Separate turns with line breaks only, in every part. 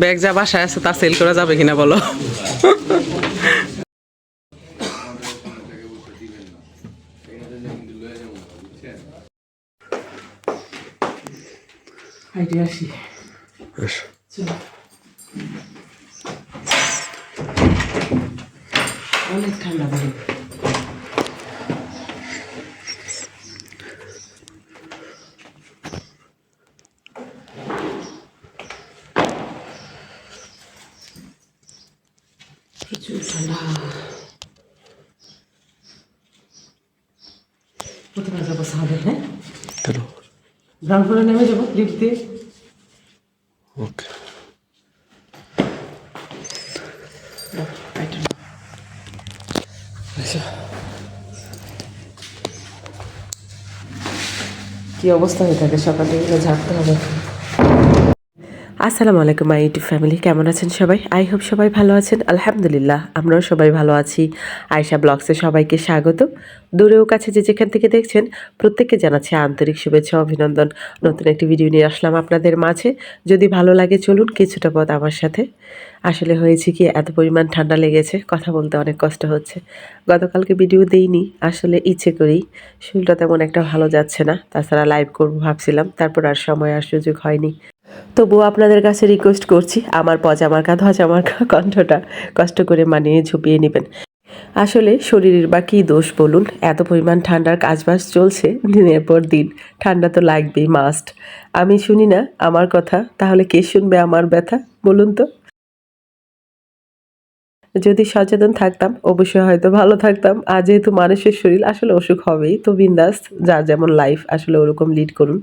Bag যা বাসায় আছে তা সেল করা যাবে কিনা বলো? অনেক ঠান্ডা কোথায় যাব সাহায্য হ্যাঁ?
চলো।
গ্রাউন্ড ফ্লোরে নেমে যাব লিফট দিয়ে।
ওকে। আচ্ছা।
কি অবস্থা হয়ে থাকে? সকালে এগুলো ঝাড়তে হবে।
আসসালামু আলাইকুম, মাই ইউটিউব ফ্যামিলি। কেমন আছেন সবাই? আই হোপ সবাই ভালো আছেন। আলহামদুলিল্লাহ, আমরাও সবাই ভালো আছি। আয়শা ব্লগসে সবাইকে স্বাগত। দূরেও কাছে যে যেখান থেকে দেখছেন, প্রত্যেককে জানাচ্ছি আন্তরিক শুভেচ্ছা, অভিনন্দন। নতুন একটি ভিডিও নিয়ে আসলাম আপনাদের মাঝে। যদি ভালো লাগে, চলুন কিছুটা পথ আমার সাথে। আসলে হয়েছে কি, এত পরিমাণ ঠান্ডা লেগেছে, কথা বলতে অনেক কষ্ট হচ্ছে। গতকালকে ভিডিও দেইনি, আসলে ইচ্ছে করেই। শরীরটা তেমন একটা ভালো যাচ্ছে না, তাছাড়া লাইভ করব ভাবছিলাম, তারপর আর সময় আর সুযোগ হয়নি। তবুও আপনাদের কাছে রিকোয়েস্ট করছি, আমার পজামার্কা ধজামার্কা কণ্ঠটা কষ্ট করে মানিয়ে ঝুঁপিয়ে নেবেন। আসলে শরীরের বা কী দোষ বলুন, এত পরিমাণ ঠান্ডার কাজবাজ চলছে দিনের পর দিন, ঠান্ডা তো লাগবেই মাস্ট আমি শুনি না, আমার কথা, তাহলে কে শুনবে আমার ব্যথা, বলুন তো? যদি সচেতন থাকতাম, অবশ্যই হয়তো ভালো থাকতাম। আর যেহেতু মানুষের শরীর, আসলে অসুখ হবেই। তো বিন্দাস, যার যেমন লাইফ আসলে ওরকম লিড করুন।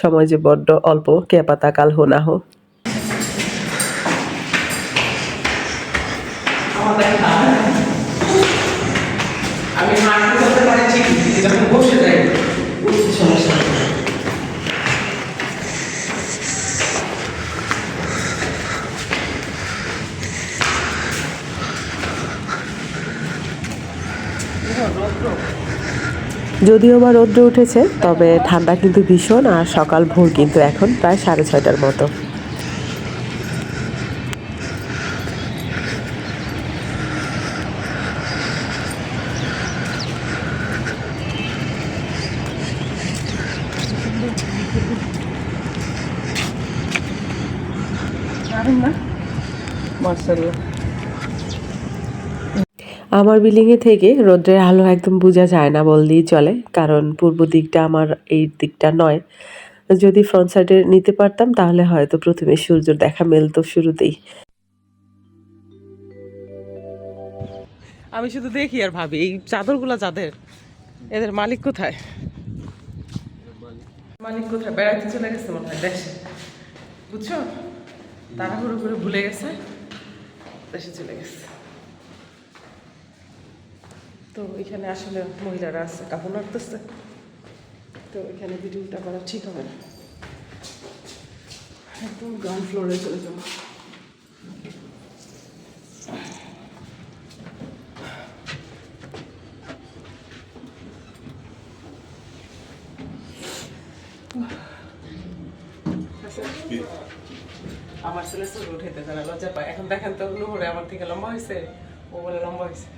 সময় যে বড্ড অল্প, কে পাতা কাল হো না হো।
আমি করতে পারছি যখন বসে যাই
যদিও বা রৌদ্র উঠেছে, তবে ঠান্ডা কিন্তু ভীষণ আর সকাল ভোর কিন্তু এখন প্রায় সাড়ে ছয়টার মতো।
মার্শাল্লাহ
আমার বিল্ডিংয়ে থেকে রোদ্রের আলো একদম বোঝা যায় না বললেই চলে, কারণ পূর্ব দিকটা আমার এই দিকটা নয়। যদি ফ্রন্ট সাইডে নিতে পারতাম তাহলে হয়তো প্রথমে সূর্যের দেখা মেলতো শুরুতেই।
আমি শুধু দেখি আর ভাবি, এই চাদরগুলো যাদের, এদের মালিক কোথায়? মালিক কোথায়? বেড়াতে চলে গেছে মনে হয় দেশে। বুঝছ? ভুলে গেছে, দেশে চলে গেছে। তো এখানে আসলে মহিলারা আছে, কাপড় নাড়তেছে। তো এখানে ভিডিওটা করা ঠিক হবে না। একদম গ্রাউন্ড ফ্লোরে চলে যাব। আমার ছেলে চুল উঠাইতে জানা লজ্জা পায়। এখন দেখেন তো নুহরে আমার থেকে লম্বা হয়েছে ও বলে লম্বা হয়েছে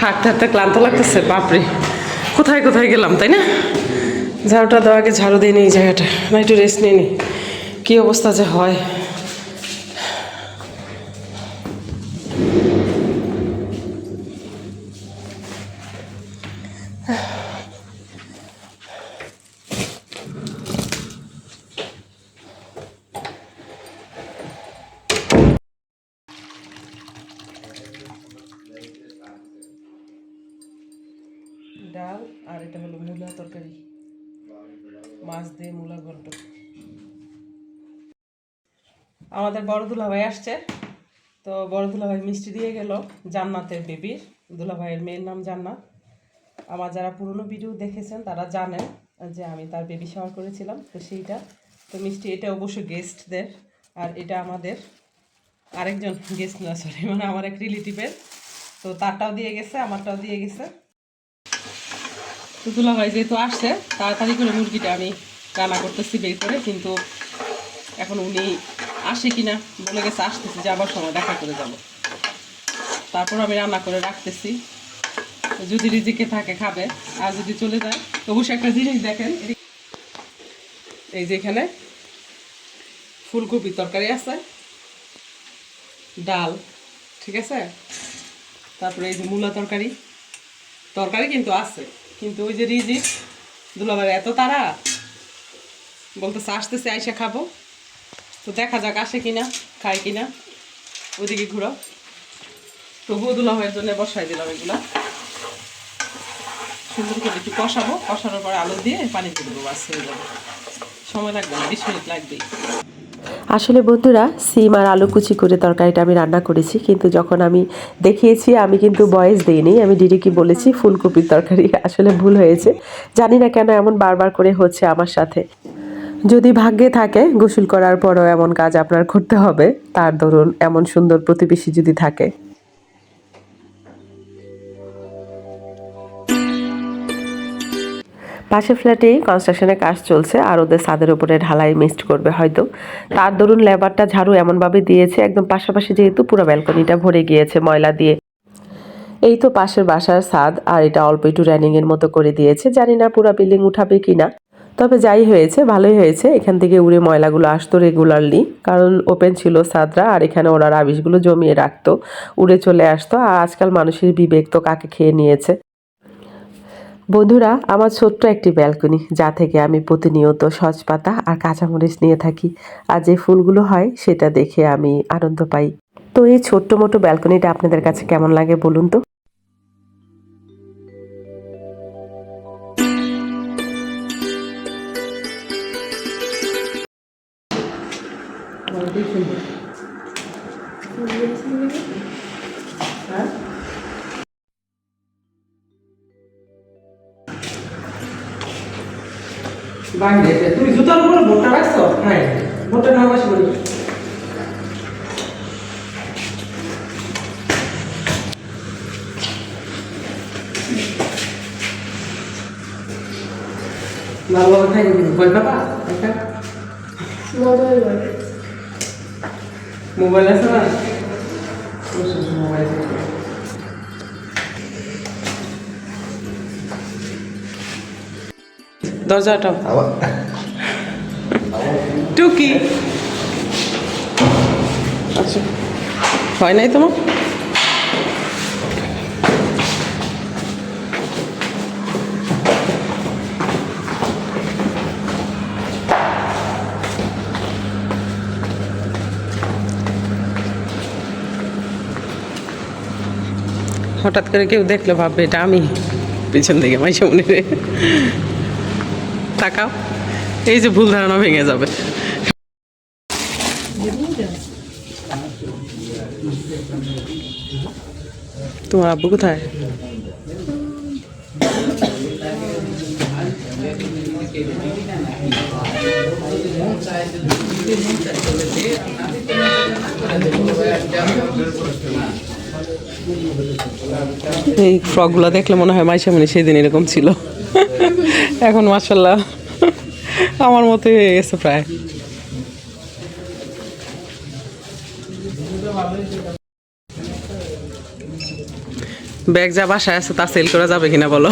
হাঁটতে হাঁটতে ক্লান্ত লাগতেছে, বাপরে। কোথায় কোথায় গেলাম, তাই না? ঝাড়ুটা দেওয়া আগে, ঝাড়ু দিয়ে নিই জায়গাটা। না, একটু রেস্ট নিয়ে নিই কী অবস্থা যে হয় ডাল আর এটা হলো মূলা তরকারি মাছ দিয়ে মূলা ঘন্ট আমাদের বড় দুলাভাই আসছে। তো বড় দুলাভাই মিষ্টি দিয়ে গেল, জান্নাতের বেবির দুলাভাইয়ের মেয়ের নাম জান্নাত। আমার যারা পুরনো ভিডিও দেখেছেন, তারা জানেন যে আমি তার বেবি শাওয়ার করেছিলাম, তো সেইটা। তো মিষ্টি, এটা অবশ্য গেস্টদের আর এটা আমাদের আরেকজন গেস্ট না সরি মানে আমার এক রিলেটিভের তো তারটাও দিয়ে গেছে, আমারটাও দিয়ে গেছে। তো দুলাভাই যেহেতু আসছে, তাড়াতাড়ি করে মুরগিটা আমি রান্না করতেছি বের করে, কিন্তু এখন উনি আসে কিনা বলে গেছে, আসতেছি, যাবার সময় দেখা করে যাব। তারপর আমি রান্না করে রাখতেছি। যদি রিজিকে থাকে, খাবে। আর যদি চলে যায় অবশ্যই একটা জিনিস দেখেন এই যে এখানে ফুলকপি তরকারি আছে, ডাল, ঠিক আছে? তারপরে এই যে মূলা তরকারি। তরকারি কিন্তু আছে, কিন্তু ওই যে রিজিক দুলাবার এত তারা বলতেছে, আসতেছে, আইসা খাব। তো দেখা যাক আসে কিনা, খায় কিনা। ওইদিকে ঘুরো। তবুও দুলাভাইয়ের জন্য বসাই দিলাম এগুলা। সুন্দর করে একটু কষাবো, কষানোর পরে আলু দিয়ে পানি দিয়ে দেবো, বাস হয়ে যাবে। সময় লাগবে না, বিশ মিনিট লাগবেই।
আসলে বন্ধুরা, সিম আর আলু কুচি করে তরকারিটা আমি রান্না করেছি, কিন্তু যখন আমি দেখিয়েছি, আমি কিন্তু বয়েস দিইনি, আমি ডিডিকে বলেছি ফুলকপির তরকারি। আসলে ভুল হয়েছে। জানি না কেন এমন বারবার করে হচ্ছে আমার সাথে। যদি ভাগ্যে থাকে, গোসল করার পরও এমন কাজ আপনার করতে হবে। তার ধরুন এমন সুন্দর প্রতিবেশী যদি থাকে। পাশের ফ্ল্যাটেই কনস্ট্রাকশনের কাজ চলছে, আর ওদের ছাদের উপরে ঢালাই মিস্ট করবে হয়তো। তার দরুন লেবারটা ঝাড়ু এমনভাবে দিয়েছে, একদম পাশাপাশি যেহেতু পুরো ব্যালকনিটা ভরে গিয়েছে ময়লা দিয়ে। এই তো পাশের বাসার ছাদ, আর এটা অল্প একটু র্যানিং এর মতো করে দিয়েছে। জানি না পুরো বিল্ডিং উঠাবে কিনা। তবে যাই হয়েছে, ভালোই হয়েছে। এখান থেকে উড়ে ময়লাগুলো আসতো রেগুলারলি কারণ ওপেন ছিল সাদরা আর এখানে ওরা রাবিশগুলো জমিয়ে রাখতো। উড়ে চলে আসতো, আর আজকাল মানুষের বিবেক তো কাকে খেয়ে নিয়েছে। বন্ধুরা, আমার ছোট্ট একটি ব্যালকনি যা থেকে আমি প্রতিনিয়ত সজ পাতা আর কাঁচামরিচ নিয়ে থাকি। আর যে ফুলগুলো হয়, সেটা দেখে আমি আনন্দ পাই। তো এই ছোট্ট মোটো ব্যালকনিটা আপনাদের কাছে কেমন লাগে বলুন তো?
বাইরে তুমি জুতার উপরে ভোটটা রাখছো হ্যাঁ ভোটটা না। বসে বলি খাই কিন্তু ভয় পাবা একটা মোবাইল আছে না? মোবাইল। দরজাটা টুকি। আচ্ছা। হয় নাই তোমার? হঠাৎ করে কেউ দেখল, ভাববে এটা আমি। পিছন থেকে মাইসে মনে রে তাকাও। এই যে ভুল ধারণা ভেঙে যাবে। তোমার আব্বু কোথায়? এই ফ্রকগুলো দেখলে মনে হয় মাইশামণি সেদিন এরকম ছিল। এখন মার্শাল্লাহ আমার মতোই হয়ে গেছে প্রায়। ব্যাগ যা বাসায় আছে তা সেল করা যাবে কিনা বলো?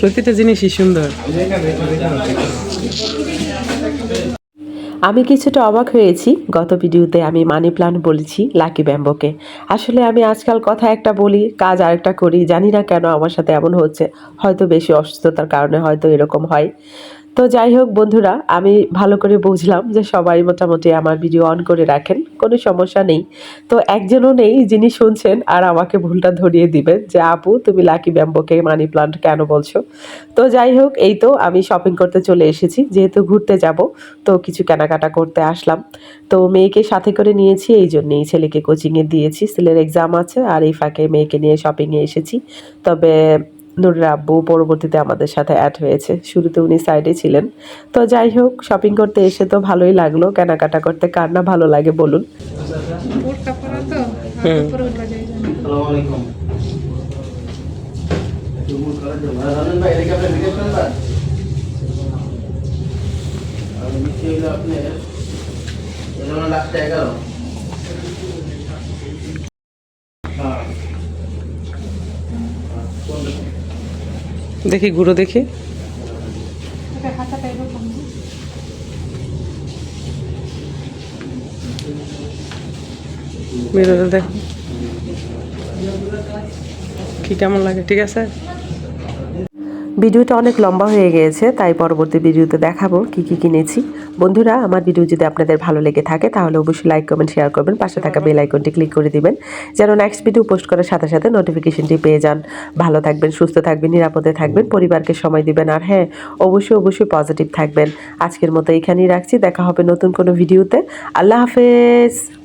প্রতিটা জিনিসই সুন্দর।
আমি কিছুটা অবাক হয়েছি। গত ভিডিওতে আমি মানি প্লান্ট বলেছি লাকি ব্যাম্বোকে। আসলে আমি আজকাল কথা একটা বলি, কাজ আরেকটা করি, জানি না কেন আমার সাথে এমন হচ্ছে। হয়তো বেশি অসুস্থতার কারণে হয়তো এরকম হয়। তো যাই হোক বন্ধুরা, আমি ভালো করে বুঝলাম যে সবাই মোটামুটি আমার ভিডিও অন করে রাখেন, কোনো সমস্যা নেই। তো একজনও নেই যিনি শুনছেন আর আমাকে ভুলটা ধরিয়ে দিবেন যে, আপু, তুমি লাকি ব্যাম্বোকে মানি প্লান্ট কেন বলছো? তো যাই হোক, এই তো আমি শপিং করতে চলে এসেছি, যেহেতু ঘুরতে যাব, তো কিছু কেনাকাটা করতে আসলাম। তো মেয়েকে সাথে করে নিয়েছি, এই জন্যেই ছেলেকে কোচিংয়ে দিয়েছি। ছেলের এক্সাম আছে আর এই ফাঁকে মেয়েকে নিয়ে শপিংয়ে এসেছি। তবে নুরের আব্বু পরবর্তীতে আমাদের সাথে অ্যাড হয়েছে। শুরুতে উনি সাইডে ছিলেন। তো যাই হোক শপিং করতে এসে তো ভালোই লাগল। কেনাকাটা করতে কার না ভালো লাগে বলুন।
বোরকা পরা তো
হুম।
উপরে উঠা যায় জানি
আসসালামু আলাইকুম জুমুর করার জন্য রাজন ভাই এদিকে আপনি জিজ্ঞেস করেন না আর মিষ্টি হইল আপনার এগুলো লাস্টে এগারো হ্যাঁ
দেখি গুঁড়ো দেখি।
এরকম
দেখ। কি কেমন লাগে ঠিক আছে?
ভিডিওটা অনেক লম্বা হয়ে গিয়েছে, তাই পরবর্তী ভিডিওতে দেখাবো কি কি কিনেছি। বন্ধুরা, আমার ভিডিও যদি আপনাদের ভালো লেগে থাকে, তাহলে অবশ্যই লাইক কমেন্ট শেয়ার করবেন। পাশে থাকা বেল আইকনটি ক্লিক করে দিবেন, যেন নেক্সট ভিডিও পোস্ট করার সাথে সাথে নোটিফিকেশনটি পেয়ে যান। ভালো থাকবেন, সুস্থ থাকবেন, নিরাপদে থাকবেন, পরিবারকে সময় দিবেন, আর হ্যাঁ অবশ্যই অবশ্যই পজিটিভ থাকবেন। আজকের মতো এখানেই রাখছি, দেখা হবে নতুন কোনো ভিডিওতে। আল্লাহ হাফেজ!